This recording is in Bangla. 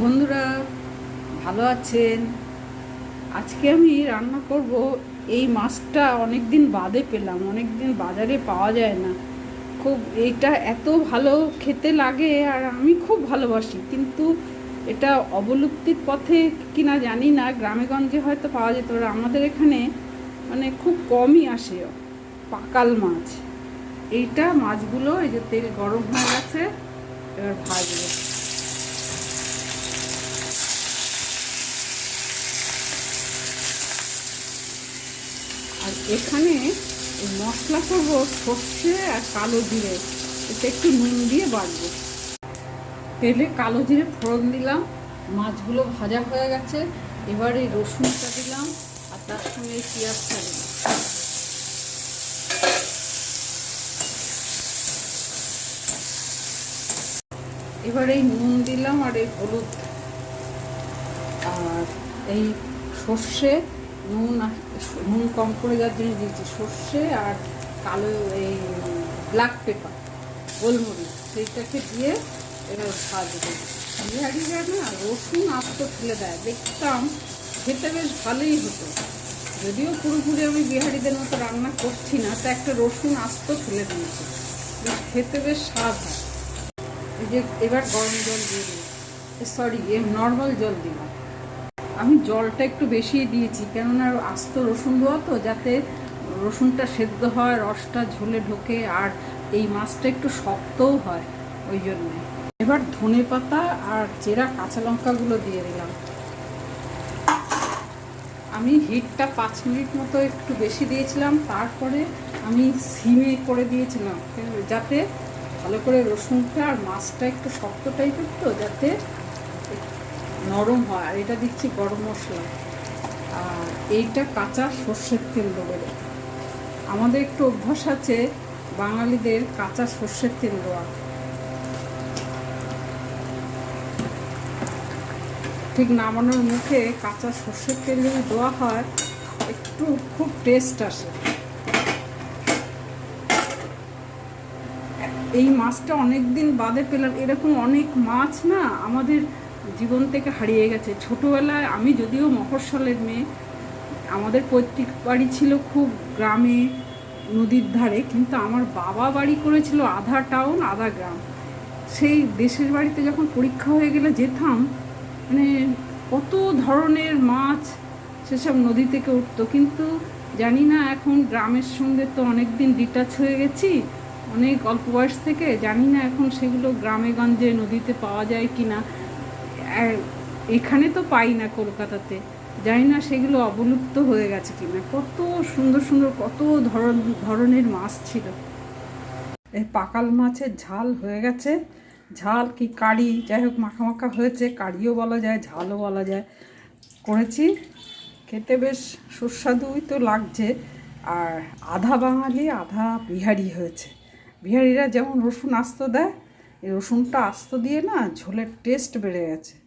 বন্ধুরা, ভালো আছেন? আজকে আমি রান্না করব। এই মাছটা অনেক দিন বাদে পেলাম অনেক দিন বাজারে পাওয়া যায় না। খুব এইটা এত ভালো খেতে লাগে আর আমি খুব ভালোবাসি, কিন্তু এটা অবলুপ্তির পথে কিনা জানি না। গ্রামেগঞ্জে হয়তো পাওয়া যেত, আর আমাদের এখানে মানে খুব কমই আসে পাকাল মাছ। এইটা মাছগুলো এই যে তেল গরম হয়ে গেছে, এবার ভাজবো। আর এখানে মশলা করব সর্ষে আর কালো জিরে। এটা একটু নুন দিয়ে বাড়বো তেলে কালো জিরে ফোড়ন দিলাম, মাছগুলো ভাজা হয়ে গেছে। এবার এই রসুনটা দিলাম আর তার সঙ্গে পেঁয়াজটা দিলাম। এবার এই নুন দিলাম আর এই হলুদ। আর এই সর্ষে নুন নুন কম করে যাওয়ার জন্য দিয়েছি সর্ষে আর কালো এই ব্ল্যাক পেপার গোলমরিচ, সেইটাকে দিয়ে এবার ভাজবো। বিহারিরা না, রসুন আস্ত ফেলে দেয়। দেখতাম খেতে বেশ ভালোই হতো। যদিও পুরোপুরি আমি বিহারিদের মতো রান্না করছি না, তা একটা রসুন আস্ত ফেলে দিয়েছি। খেতে বেশ স্বাদ হয়। এই যে এবার গরম জল দিয়ে দিই সরি এ নর্মাল জল দিলাম। আমি জলটা একটু বেশি দিয়েছি, কেননা আস্ত রসুন দেওয়া তো, যাতে রসুনটা সেদ্ধ হয়, রসটা ঝোলে ঢোকে, আর এই মাছটা একটু শক্তও হয়, ওই জন্যে। এবার ধনে পাতা আর চেরা কাঁচা লঙ্কাগুলো দিয়ে দিলাম। আমি হিটটা পাঁচ মিনিট মতো একটু বেশি দিয়েছিলাম, তারপরে আমি সিমে করে দিয়েছিলাম, যাতে ভালো করে রসুনটা আর মাছটা একটু শক্ত টাইপের তো, যাতে নরম হয়, আর এটা দিচ্ছি গরম মশলা। আর এইটা কাঁচা সর্ষের তেল দেবো। আমাদের একটু অভ্যাস আছে বাঙালিদের কাঁচা সর্ষের তেল দেওয়া। ঠিক নামানোর মুখে কাঁচা সর্ষের তেল যদি দেওয়া হয়, একটু খুব টেস্ট আসে। এই মাছটা অনেক দিন বাদে পেলাম, এরকম অনেক মাছ না আমাদের জীবন থেকে হারিয়ে গেছে। ছোটোবেলায় আমি যদিও মফস্বলের মেয়ে, আমাদের পৈতৃক বাড়ি ছিল খুব গ্রামে, নদীর ধারে, কিন্তু আমার বাবা বাড়ি করেছিল আধা টাউন, আধা গ্রাম। সেই দেশের বাড়িতে যখন পরীক্ষা হয়ে গেলে যেতাম মানে কত ধরনের মাছ সেসব নদী থেকে উঠতো। কিন্তু জানি না, এখন গ্রামের সঙ্গে তো অনেক দিন ডিটাচ হয়ে গেছি, অনেক অল্প বয়স থেকে, জানি না এখন সেগুলো গ্রামে গঞ্জে নদীতে পাওয়া যায় কি না এখানে তো পাই না কলকাতাতে। জানি না সেগুলো অবলুপ্ত হয়ে গেছে কিনা। কত সুন্দর সুন্দর, কত ধরন, ধরনের মাছ ছিল। এই পাকাল মাছের ঝাল হয়ে গেছে। ঝাল কি কারি? যাই হোক মাখা হয়েছে। কারিও বলা যায়, ঝালও বলা যায়। করেছি। খেতে বেশ সুস্বাদুই তো লাগছে। আর আধা বাঙালি, আধা বিহারি হয়েছে। বিহারিরা যেমন রসুন আস্ত দেয়, এই রসুনটা আস্ত দিয়ে না ঝোলের টেস্ট বেড়ে গেছে।